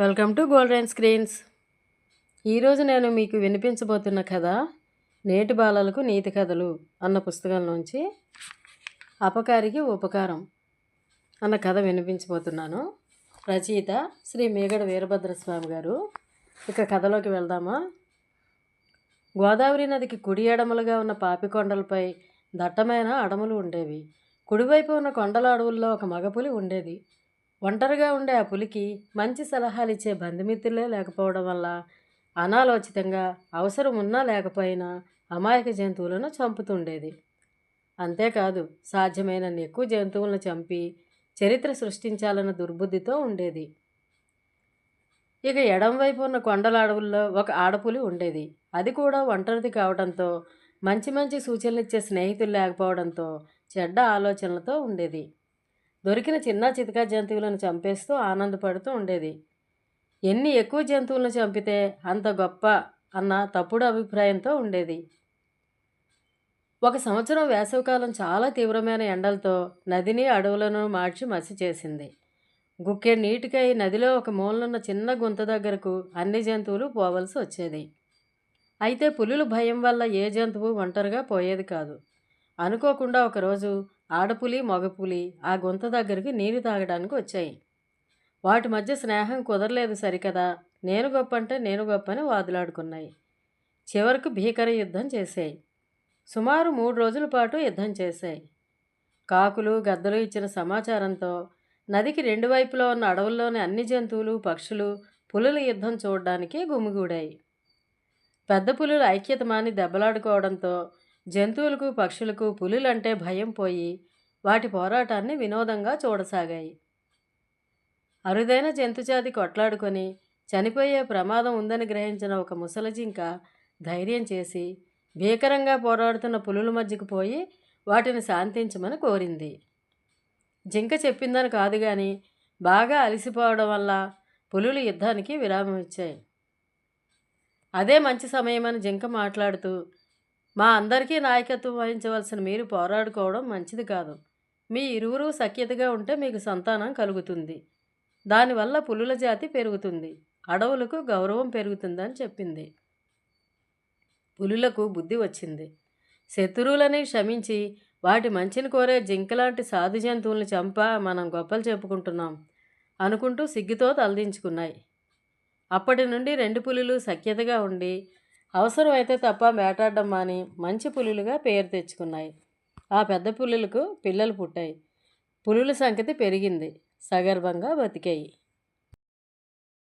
Welcome to golden screens. ఈరోజు నేను మీకు వినిపించబోతున్న కథ నేటి బాలలకు నీతి కథలు అన్న పుస్తకంలోంచి అపకారికి ఉపకారం అన్న కథ వినిపించబోతున్నాను. రచయిత శ్రీ మేగడ వీరభద్రస్వామి గారు. ఇక కథలోకి వెళ్దామా? గోదావరి నదికి కుడి ఎడమలుగా ఉన్న పాపికొండలపై దట్టమైన అడములు ఉండేవి. కుడివైపు ఉన్న కొండల అడవుల్లో ఒక మగపులి ఉండేది. ఒంటరిగా ఉండే ఆ పులికి మంచి సలహాలు ఇచ్చే బంధుమిత్రులే లేకపోవడం వల్ల అనాలోచితంగా అవసరం ఉన్నా లేకపోయినా అమాయక జంతువులను చంపుతుండేది. అంతేకాదు సాధ్యమైనన్ని ఎక్కువ జంతువులను చంపి చరిత్ర సృష్టించాలన్న దుర్బుద్ధితో ఉండేది. ఇక ఎడం వైపు ఉన్న కొండల అడవుల్లో ఒక ఆడపులి ఉండేది. అది కూడా ఒంటరిది కావడంతో మంచి మంచి సూచనలు ఇచ్చే స్నేహితులు లేకపోవడంతో చెడ్డ ఆలోచనలతో ఉండేది. దొరికిన చిన్న చితకా జంతువులను చంపేస్తూ ఆనందపడుతూ ఉండేది. ఎన్ని ఎక్కువ జంతువులను చంపితే అంత గొప్ప అన్న తప్పుడు అభిప్రాయంతో ఉండేది. ఒక సంవత్సరం వేసవికాలం చాలా తీవ్రమైన ఎండలతో నదిని అడవులను మార్చి మసి చేసింది. గుక్కె నీటికై నదిలో ఒక మూలనున్న చిన్న గుంత దగ్గరకు అన్ని జంతువులు పోవలసి వచ్చేది. అయితే పులులు భయం వల్ల ఏ జంతువు ఒంటరిగా పోయేది కాదు. అనుకోకుండా ఒకరోజు ఆడపులి మగపులి ఆ గుంత దగ్గరికి నీరు తాగడానికి వచ్చాయి. వాటి మధ్య స్నేహం కుదరలేదు సరికదా. నేను గొప్ప అంటే నేను గొప్ప అని వాదులాడుకున్నాయి. చివరకు భీకర యుద్ధం చేశాయి. సుమారు మూడు రోజుల పాటు యుద్ధం చేశాయి. కాకులు గద్దలు ఇచ్చిన సమాచారంతో నదికి రెండు వైపులో ఉన్న అడవుల్లోని అన్ని జంతువులు పక్షులు పులుల యుద్ధం చూడడానికి గుమిగూడాయి. పెద్ద పులులు ఐక్యత మాని దెబ్బలాడుకోవడంతో జంతువులకు పక్షులకు పులులంటే భయం పోయి వాటి పోరాటాన్ని వినోదంగా చూడసాగాయి. అరుదైన జంతుజాతి కొట్లాడుకొని చనిపోయే ప్రమాదం ఉందని గ్రహించిన ఒక ముసలజింక ధైర్యం చేసి భీకరంగా పోరాడుతున్న పులుల మధ్యకు పోయి వాటిని శాంతించమని కోరింది. జింక చెప్పిందని కాదు కానీ బాగా అలసిపోవడం వల్ల పులులు యుద్ధానికి విరామం ఇచ్చాయి. అదే మంచి సమయమని జింక మాట్లాడుతూ మా అందరికీ నాయకత్వం వహించవలసిన మీరు పోరాడుకోవడం మంచిది కాదు. మీ ఇరువురు సఖ్యతగా ఉంటే మీకు సంతానం కలుగుతుంది. దానివల్ల పులుల జాతి పెరుగుతుంది. అడవులకు గౌరవం పెరుగుతుందని చెప్పింది. పులులకు బుద్ధి వచ్చింది. శత్రువులని క్షమించి వాటి మంచిని కోరే జింకలాంటి సాధు జంతువుల్ని చంప మనం గొప్పలు చెప్పుకుంటున్నాం అనుకుంటూ సిగ్గుతో తలదించుకున్నాయి. అప్పటి నుండి రెండు పులులు సఖ్యతగా ఉండి అవసరమైతే తప్ప వేటాడడం మాని మంచి పులులుగా పేరు తెచ్చుకున్నాయి. ఆ పెద్ద పులులకు పిల్లలు పుట్టాయి. పులుల సంఖ్యత పెరిగింది. సగర్భంగా బతికాయి.